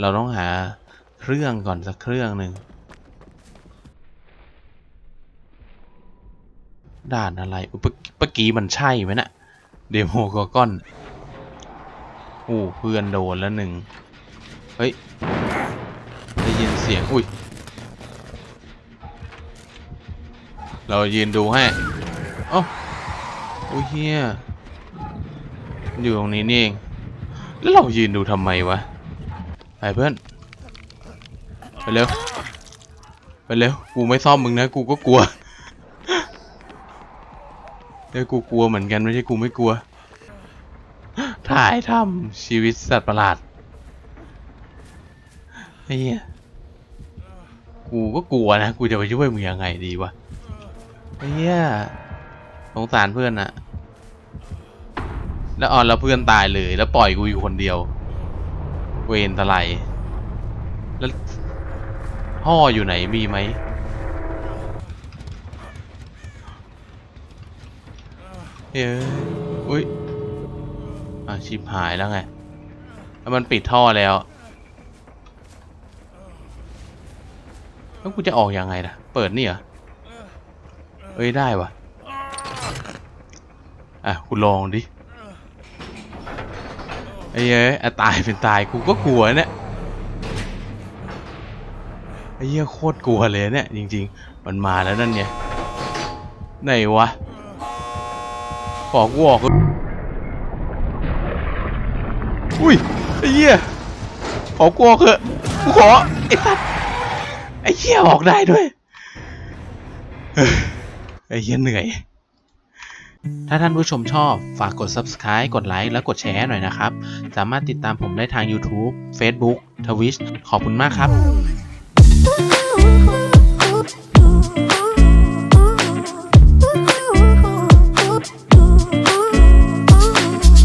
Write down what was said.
เราต้องหาเครื่องก่อนสักเครื่องหนึ่งด่านอะไรอุยเมื่อเมื่อกี้มันใช่ไหมนะ่ะเดโมกอก้อนโอ้เพื่อนโดนแล้วหนึ่งเฮ้ย ได้ยินเสียง อุ้ย เรายืนดูให้อ้าโอ้ยเฮียอยู่ตรงนี้นี่เอง แล้วเรายืนดูทำไมวะ ไปเพื่อนไปเร็วไปเร็วกูไม่ซ่อมมึงนะกูก็กลัวเอ้ยกูกลัวเหมือนกันไม่ใช่กูไม่กลัว ถ่ายทำชีวิตสัตว์ประหลาดไอ้เหี้ยกูก็กลัวนะกูจะไปช่วยมึงยังไงดีวะไอ้เหี้ยสงสารเพื่อนอะแล้วอ่อนแล้วเพื่อนตายเลยแล้วปล่อยกูอยู่คนเดียว เวรตะไลแล้วห่ออยู่ไหนมีไหมเฮ้ยอุ้ยอาชิบหายแล้วไงแล้วมันปิดท่อแล้ว แล้วกูจะออกยังไงล่ะ เปิดนี่เหรอ เอ้ยได้วะอะกูลองดิ ไอ้เอ้ยอะตายเป็นตายกูก็กลัวเนี่ยไอ้เหี้ยโคตรกลัวเลยเนี่ยจริง ๆ มันมาแล้วนั่นไงไหนวะขอกูออกอุ้ยไอ้เหี้ยขอกูออกเถอะกูขอไอ้สัสไอ้เหี้ยออกได้ด้วยเฮ้ยไอ้เหี้ยเหนื่อย ถ้าท่านผู้ชมชอบฝากกด subscribe กดไลค์และกดแชร์หน่อยนะครับ สามารถติดตามผมได้ทาง YouTube Facebook Twitch ขอบคุณมากครับ